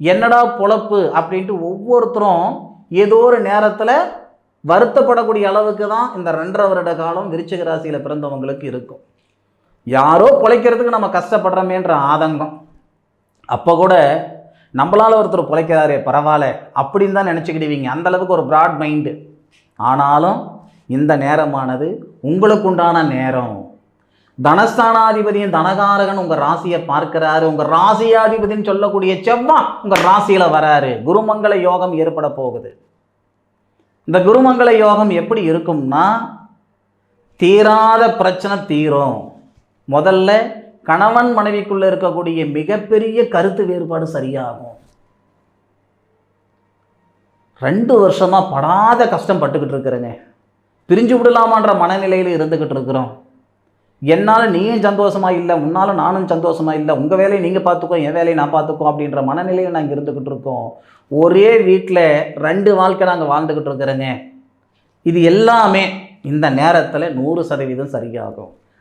என்னடா பொழப்பு அப்படின்ட்டு ஒவ்வொருத்தரும் ஏதோ ஒரு நேரத்தில் வருத்தப்படக்கூடிய அளவுக்கு தான் இந்த ரெண்டரை வருட காலம் விருச்சிக ராசியில் பிறந்தவங்களுக்கு இருக்கும். யாரோ பிழைக்கிறதுக்கு நம்ம கஷ்டப்படுறோமேன்ற ஆதங்கம். அப்போ கூட நம்மளால் ஒருத்தர் பிழைக்கிறாரே பரவாயில்ல அப்படின்னு தான் நினச்சிக்கிடுவீங்க. அந்த அளவுக்கு ஒரு ப்ராட் மைண்டு ஆனாலும் இந்த நேரமானது உங்களுக்குண்டான நேரம். தனஸ்தானாதிபதியின் தனகாரகன் உங்கள் ராசியை பார்க்கிறாரு. உங்கள் ராசியாதிபதின்னு சொல்லக்கூடிய செவ்வாய் உங்கள் ராசியில் வராரு. குருமங்கள யோகம் ஏற்பட போகுது. இந்த குருமங்கள யோகம் எப்படி இருக்கும்னா தீராத பிரச்சனை தீரும். முதல்ல கணவன் மனைவிக்குள்ள இருக்கக்கூடிய மிகப்பெரிய கருத்து வேறுபாடு சரியாகும். ரெண்டு வருஷமா படாத கஷ்டம் பட்டுக்கிட்டு இருக்கிறேங்க. பிரிஞ்சு விடலாமான்ற மனநிலையில் இருந்துக்கிட்டு இருக்கிறோம். என்னால் நீயும் சந்தோஷமா இல்லை உன்னாலும் நானும் சந்தோஷமா இல்லை உங்கள் வேலையை நீங்கள் பார்த்துக்கோ என் வேலையை நான் பார்த்துக்கோ அப்படின்ற மனநிலையில் நாங்கள் இருந்துக்கிட்டு இருக்கோம். ஒரே வீட்டில் ரெண்டு வாழ்க்கை நாங்கள் வாழ்ந்துக்கிட்டு இருக்கிறேங்க. இது எல்லாமே இந்த நேரத்தில் நூறு சதவீதம் சரியாகும்.